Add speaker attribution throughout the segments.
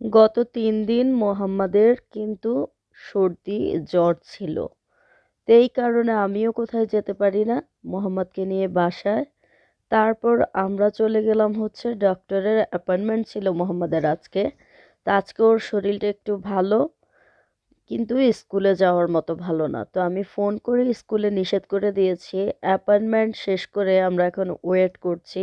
Speaker 1: গত তিন দিন মোহাম্মদের কিন্তু সর্দি জ্বর ছিল। তো এই কারণে আমিও কোথায় যেতে পারি না, মোহাম্মদকে নিয়ে বাসায়। তারপর আমরা চলে গেলাম হচ্ছে ডক্টরের অ্যাপয়েন্টমেন্ট ছিল মোহাম্মদের আজকে। তা আজকে ওর শরীরটা একটু ভালো, কিন্তু স্কুলে যাওয়ার মতো ভালো না। তো আমি ফোন করে স্কুলে নিষেধ করে দিয়েছি। অ্যাপয়েন্টমেন্ট শেষ করে আমরা এখন ওয়েট করছি।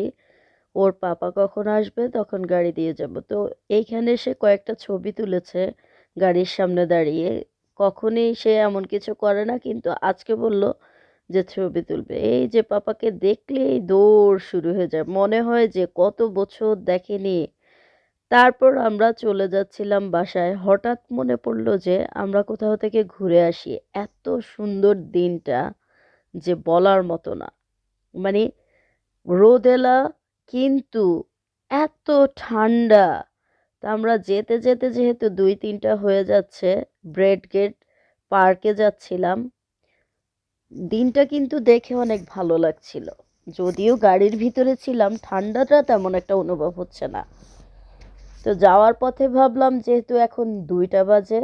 Speaker 1: ওর পাপা কখন আসবে তখন গাড়ি দিয়ে যাব। তো এইখানে সে কয়েকটা ছবি তুলেছে গাড়ির সামনে দাঁড়িয়ে। কখনই সে এমন কিছু করে না, কিন্তু আজকে বলল যে ছবি তুলবে। এই যে পাপাকে দেখলেই দৌড় শুরু হয়ে যায়। মনে হয় যে কত বছর দেখেনি। তারপর আমরা চলে যাচ্ছিলাম বাসায়। হঠাৎ মনে পড়ল যে আমরা কোথাও থেকে ঘুরে আসি। এত সুন্দর দিনটা যে বলার মতো না। মানে রোদেলা কিন্তু এত ঠান্ডা। তা আমরা যেতে যেতে যেহেতু দুই, তিনটা হয়ে যাচ্ছে, ব্রেড গেট পার্কে যাচ্ছিলাম। দিনটা কিন্তু দেখে অনেক ভালো লাগছিল। যদিও গাড়ির ভিতরে ছিলাম, ঠান্ডাটা তেমন একটা অনুভব হচ্ছে না। তো যাওয়ার পথে ভাবলাম, যেহেতু এখন দুইটা বাজে,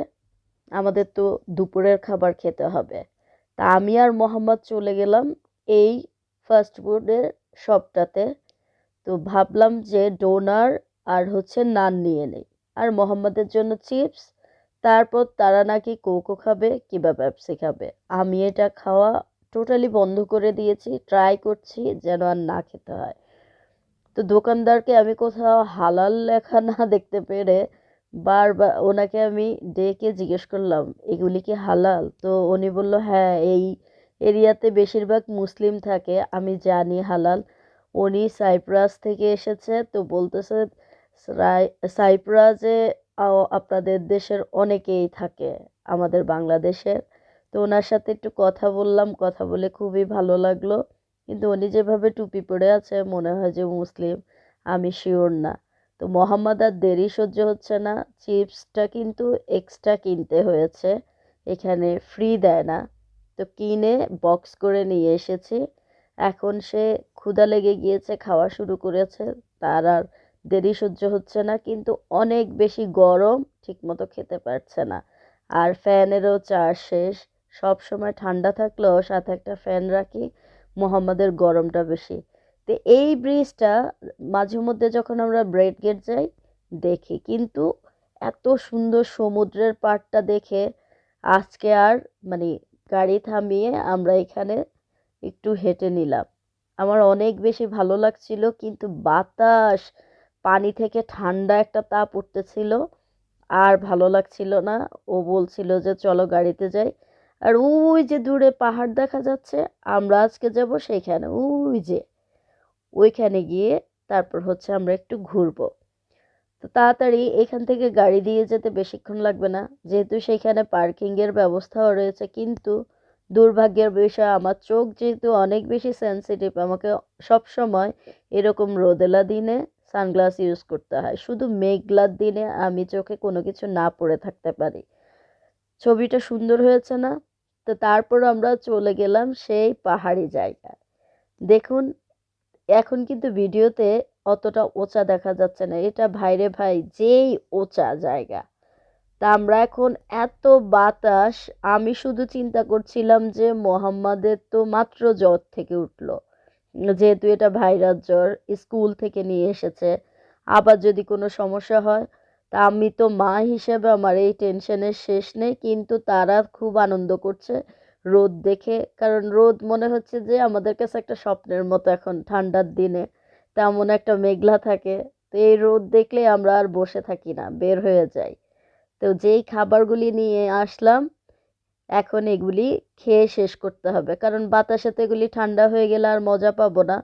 Speaker 1: আমাদের তো দুপুরের খাবার খেতে হবে। তা আমি আর মোহাম্মদ চলে গেলাম এই ফাস্ট ফুডের শপটাতে। তো ভাবলাম যে ডোনার আর হচ্ছে নান নিয়ে নেই। আর মোহাম্মদের জন্য চিপস, তারপর তারা নাকি কোকো খাবে কিংবা পেপসি খাবে। আমি এটা খাওয়া টোটালি বন্ধ করে দিয়েছি, ট্রাই করছি যেন আর না খেতে হয়। তো দোকানদারকে আমি কোথাও হালাল লেখা না দেখতে পেরে বারবার ওনাকে আমি ডেকে জিজ্ঞেস করলাম, এগুলি কি হালাল? তো উনি বলল হ্যাঁ এই এরিয়াতে বেশিরভাগ মুসলিম থাকে, আমি জানি হালাল। উনি সাইপ্রাস থেকে এসেছে তো বলতেছে সাইপ্রাসে আপনাদের দেশের অনেকেই থাকে, আমাদের বাংলাদেশের তো ওনার সাথে একটু কথা বললাম, কথা বলে খুবই ভালো লাগল। কিন্তু উনি যেভাবে টুপি পরে আছে, মনে হয় যে মুসলিম, আমি শিওর না। তো মোহাম্মদ আর দেরি সহ্য হচ্ছে না, চিপসটা কিন্তু এক্সট্রা কিনতে হয়েছে, এখানে ফ্রি দেয় না। তো কিনে বক্স করে নিয়ে এসেছি। এখন সে ক্ষুধা লেগে গিয়েছে, খাওয়া শুরু করেছে। তার আর দেরি সহ্য হচ্ছে না, কিন্তু অনেক বেশি গরম ঠিকমতো খেতে পারছে না। আর ফ্যানেরও চার্জ শেষ। সব সময় ঠান্ডা থাকলেও সাথে একটা ফ্যান রাখি, মোহাম্মদের গরমটা বেশি। তো এই ব্রিজটা মাঝে মধ্যে যখন আমরা ব্রেড গেট যাই, দেখি। কিন্তু এত সুন্দর সমুদ্রের পাড়টা দেখে আজকে আর মানে গাড়ি থামিয়ে আমরা এখানে একটু হেঁটে নিলাম। আমার অনেক বেশি ভালো লাগছিল, কিন্তু বাতাস, পানি থেকে ঠান্ডা একটা তাপ উঠতেছিল। আর ভালো লাগছিল না। ও বলছিল যে, চলো গাড়িতে যাই। আর ওই যে দূরে পাহাড় দেখা যাচ্ছে, আমরা আজকে যাব সেইখানে। ওই যে, ওইখানে গিয়ে তারপর হচ্ছে আমরা একটু ঘুরবো। তো তাড়াতাড়ি এখান থেকে গাড়ি দিয়ে যেতে বেশিক্ষণ লাগবে না। যেহেতু সেইখানে পার্কিংয়ের ব্যবস্থাও রয়েছে, কিন্তু দুর্ভাগ্যের বিষয়। আমার চোখ যেহেতু অনেক বেশি সেন্সিটিভ আমাকে সব সময় এরকম রোদেলা দিনে সানগ্লাস ইউজ করতে হয়। শুধু মেঘলার দিনে আমি চোখে কোনো কিছু না পড়ে থাকতে পারি। ছবিটা সুন্দর হয়েছে না? তো তারপর আমরা চলে গেলাম সেই পাহাড়ি জায়গায়। দেখুন, এখন কিন্তু ভিডিওতে অতটা ওচা দেখা যাচ্ছে না। এটা ভাইরে ভাই যেই ওচা জায়গা। তা আমরা এখন এত বাতাস, আমি শুধু চিন্তা করছিলাম যে মোহাম্মদের তো মাত্র জ্বর থেকে উঠল। যেহেতু এটা ভাইরাস জ্বর, স্কুল থেকে নিয়ে এসেছে। আবার যদি কোনো সমস্যা হয়, তা আমি তো মা হিসেবে আমার এই টেনশনের শেষ নেই, কিন্তু তারা খুব আনন্দ করছে রোদ দেখে। কারণ রোদ মনে হচ্ছে যে আমাদের কাছে একটা স্বপ্নের মতো এখন, ঠান্ডার দিনে। তেমন একটা মেঘলা থাকে। তো এই রোদ দেখলে আমরা আর বসে থাকি না, বের হয়ে যাই। তো যেই খাবারগুলি নিয়ে আসলাম, এখন এগুলি খেয়ে শেষ করতে হবে। কারণ বাতাসে তো এগুলি ঠান্ডা হয়ে গেলে আর মজা পাবো না।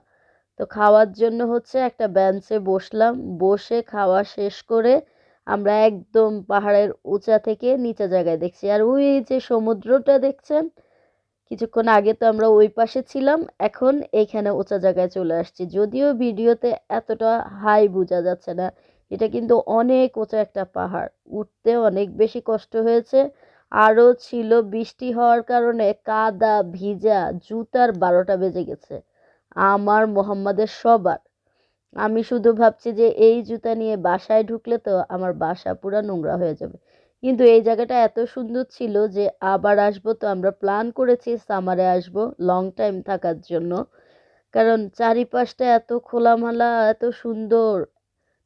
Speaker 1: তো খাওয়ার জন্য হচ্ছে একটা বেঞ্চে বসলাম। বসে খাওয়া শেষ করে আমরা একদম পাহাড়ের উঁচা থেকে নিচে জায়গায় দেখছি। আর ওই যে সমুদ্রটা দেখছেন, কিছুক্ষণ আগে তো আমরা ওই পাশে ছিলাম, এখন এইখানে উঁচা জায়গায় চলে আসছি। যদিও ভিডিওতে এতটা হাই বোঝা যাচ্ছে না। এটা কিন্তু অনেক উঁচা একটা পাহাড়। উঠতে অনেক বেশি কষ্ট হয়েছে। আরও ছিল বৃষ্টি হওয়ার কারণে কাদা, ভিজা, জুতার বারোটা বেজে গেছে। আমার মোহাম্মদের সবার। আমি শুধু ভাবছি যে এই জুতা নিয়ে বাসায় ঢুকলে তো আমার বাসা পুরা নোংরা হয়ে যাবে। কিন্তু এই জায়গাটা এত সুন্দর ছিল যে আবার আসব তো আমরা প্ল্যান করেছি সামারে আসব লং টাইম থাকার জন্য। কারণ চারিপাশটা এত খোলামেলা, এত সুন্দর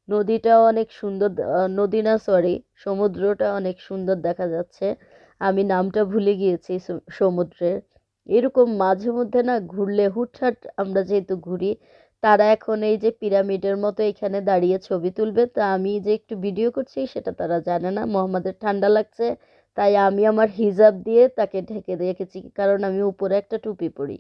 Speaker 1: নদীটাও অনেক সুন্দর নদী না সরি সমুদ্রটা অনেক সুন্দর দেখা যাচ্ছে। আমি নামটা ভুলে গিয়েছি সমুদ্রের। এরকম মাঝে মধ্যে না ঘুরলে হুটহাট আমরা যেহেতু ঘুরি, তারা এখন এই যে পিরামিডের মতো এখানে দাঁড়িয়ে ছবি তুলবে, তা আমি যে একটু ভিডিও করছি সেটা তারা জানে না। মোহাম্মদের ঠান্ডা লাগছে, তাই আমি আমার হিজাব দিয়ে তাকে ঢেকে রেখেছি, কারণ আমি উপরে একটা টুপি পরি।